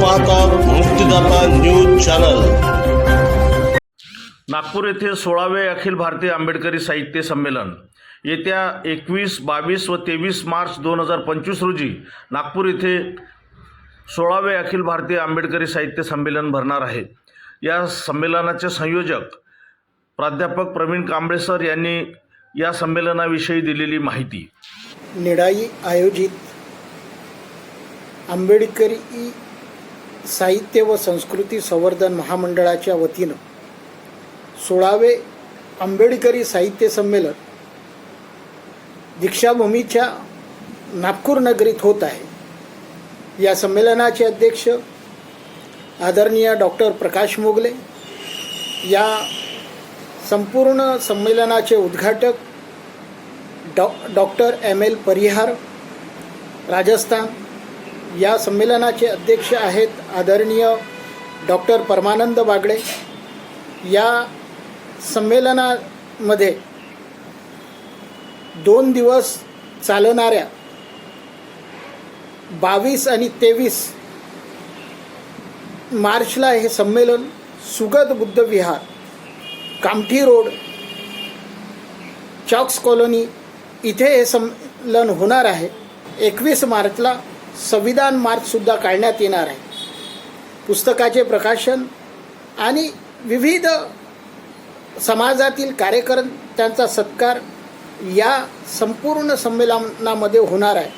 पाहतात मुक्तिदाता news channel. Nagpur येथे सोळावे अखिल भारतीय आंबेडकरी साहित्य संमेलन. येत्या एकवीस बावीस व तेवीस मार्च दोन हजार पंचवीस रोजी नागपूर येथे सोळावे अखिल भारतीय आंबेडकरी साहित्य संमेलन भरणार आहे. या संमेलनाचे संयोजक प्राध्यापक प्रवीण कांबळे सर यांनी या संमेलनाविषयी दिलेली माहिती. निडाई आयोजित आंबेडकरी साहित्य व संस्कृती संवर्धन महामंडळाच्या वतीनं सोळावे आंबेडकरी साहित्य संमेलन दीक्षाभूमीच्या नागपूर नगरीत होत आहे. या संमेलनाचे अध्यक्ष आदरणीय डॉक्टर प्रकाश मोगले या संपूर्ण संमेलनाचे उद्घाटक डॉ doctor M L Parihar Rajasthan या संमेलनाचे अध्यक्ष आहेत आदरणीय डॉक्टर परमानंद बागडे. या संमेलनामध्ये दोन दिवस चालणाऱ्या बावीस आणि तेवीस मार्चला हे संमेलन सुगत बुद्ध विहार कामठी रोड चॉक्स कॉलनी इथे हे संमेलन होणार आहे. एकवीस मार्चला संविधान मार्चसुद्धा काढण्यात येणार आहे. पुस्तकाचे प्रकाशन आणि विविध समाजातील कार्यकर्त्यांचा सत्कार या संपूर्ण संमेलनामध्ये होणार आहे.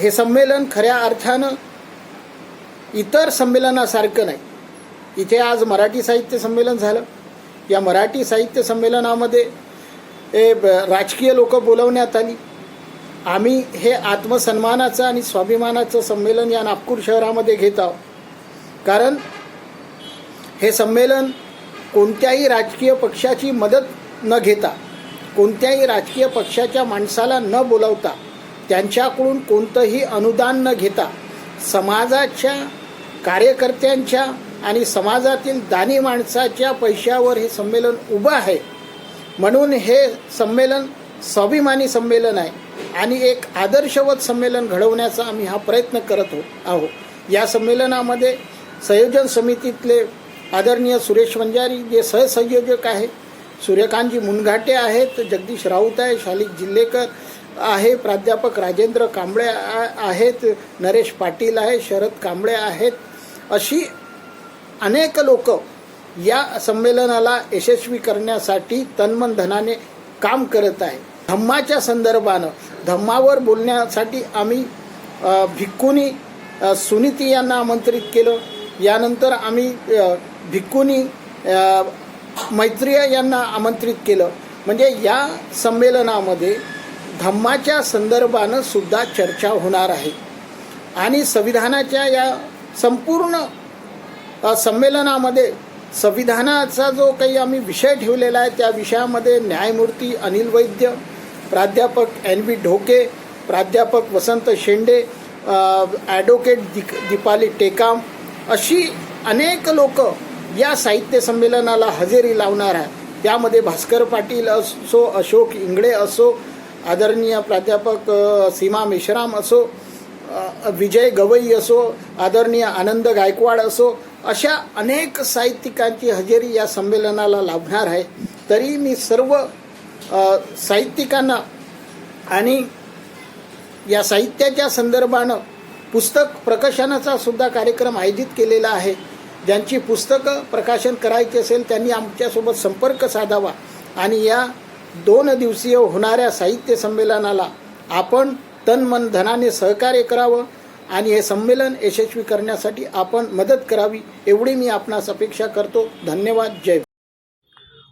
हे संमेलन खऱ्या अर्थानं इतर संमेलनासारखं नाही. इथे आज मराठी साहित्य संमेलन झालं. या मराठी साहित्य संमेलनामध्ये हे ब- राजकीय लोक बोलवण्यात आली. आम्ही हे आत्मसन्मानाचं आणि स्वाभिमानाचं संमेलन या नागपूर शहरामध्ये घेत आहोत. कारण हे संमेलन कोणत्याही राजकीय पक्षाची मदत न घेता कोणत्याही राजकीय पक्षाच्या माणसाला न बोलवता त्यांच्याकडून कोणतंही अनुदान न घेता समाजाच्या कार्यकर्त्यांच्या आणि समाजातील दानी माणसाच्या पैशावर हे संमेलन उभं आहे. म्हणून हे संमेलन स्वाभिमानी संमेलन आहे. आणि एक आदर्शवत संमेलन घडवण्याचा आम्ही हा प्रयत्न करत हो आहोत. या संमेलनामध्ये संयोजन समितीतले आदरणीय सुरेश वंजारी जे सहसंयोजक आहे सूर्यकांतजी मुनघाटे आहेत जगदीश राऊत आहे शालिक जिल्हेकर आहे प्राध्यापक राजेंद्र कांबळे आहेत नरेश पाटील आहे शरद कांबळे आहेत अशी अनेक लोक या संमेलनाला यशस्वी करण्यासाठी तन्मन धनाने काम करत आहे धम्माच्या संदर्भानं धम्मावर बोलण्यासाठी आम्ही अ, भिक्खुनी सुनीती यांना आमंत्रित केलं. यानंतर आम्ही भिक्कुनी भिक्खुनी यांना आमंत्रित केलं. म्हणजे या संमेलनामध्ये धम्माच्या संदर्भानं सुद्धा चर्चा होणार आहे. आणि संविधानाच्या या संपूर्ण संमेलनामध्ये संविधानाचा जो काही आम्ही विषय ठेवलेला आहे त्या विषयामध्ये न्यायमूर्ती अनिल वैद्य प्राध्यापक एन व्ही ढोके प्राध्यापक वसंत शेंडे ॲडव्होकेट दिक दीपाली टेकाम अशी अनेक लोक या साहित्य संमेलनाला हजेरी लावणार आहे त्यामध्ये भास्कर पाटील असो अशोक इंगळे असो आदरणीय प्राध्यापक सीमा मेश्राम असो विजय गवई असो आदरणीय आनंद गायकवाड असो अशा अनेक साहित्यिकांची हजेरी या संमेलनाला लाभणार आहे. तरी मी सर्व साहित्यिकांना आणि या साहित्याच्या संदर्भानं पुस्तक प्रकाशनाचा सुद्धा कार्यक्रम आयोजित केलेला आहे. ज्यांची पुस्तकं प्रकाशन करायची असेल त्यांनी आमच्यासोबत संपर्क साधावा आणि या दोन दिवसीय होणाऱ्या साहित्य संमेलनाला आपण तन मन धनाने सहकार्य करावं आणि हे संमेलन यशस्वी करण्यासाठी आपण मदत करावी एवढी मी आपणास अपेक्षा करतो. धन्यवाद. जय